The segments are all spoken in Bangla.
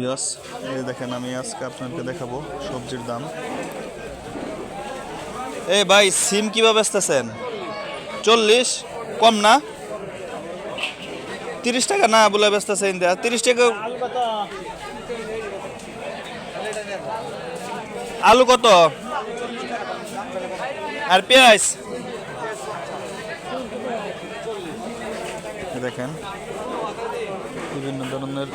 বিয়াস এই দেখেন আমি আজকে আপনাকে দেখাবো সবজির দাম। এই ভাই, সিম কীভাবে বেচতেছেন? চল্লিশ? কম না? তিরিশ টাকা? না, বলে বেচতেছেন দেয়া তিরিশ টাকা আলু কত? আর পেঁয়াজ? দেখেন। বিভিন্ন ধরনের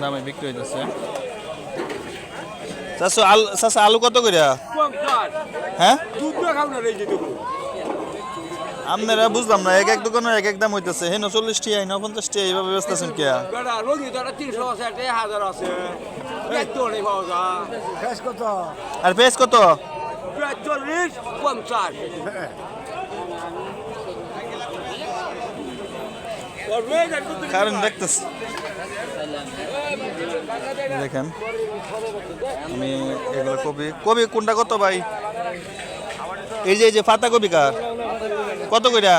দামে বিক্রি হইতেছে। আলু আলু কত করিয়া হ্যাঁ? আপনারা বুঝলাম না, এক এক দোকানের এক এক দাম হইতেছে। হেন চল্লিশ টিয়া হেন পঞ্চাশ টিয়া এইভাবে বেচতেছেন কে? বেটা রোগী তো একটা কারণ দেখতেছি। দেখেন, আমি এগুলো কবি কবি কোনটা কত ভাই? এই যে এই যে পাতা কবি কার? কত কইরা?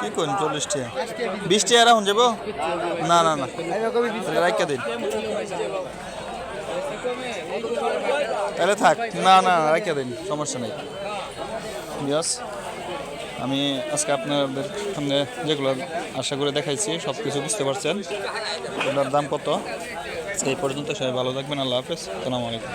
কি কোন চল্লিশ টিয়া বিশ টিয়া রাখুন যাব? না না না। রাইকা দিন। তাহলে থাক। না না রাইকা দিন। সমস্যা নেই। ইয়াস আমি আজকে আপনাদের সামনে যেগুলো আশা করে দেখাইছি সব কিছু বুঝতে পারছেন। এটার দাম কত? এই পর্যন্ত সবাই ভালো থাকবেন, আল্লাহ হাফেজ। সালামু আলাইকুম।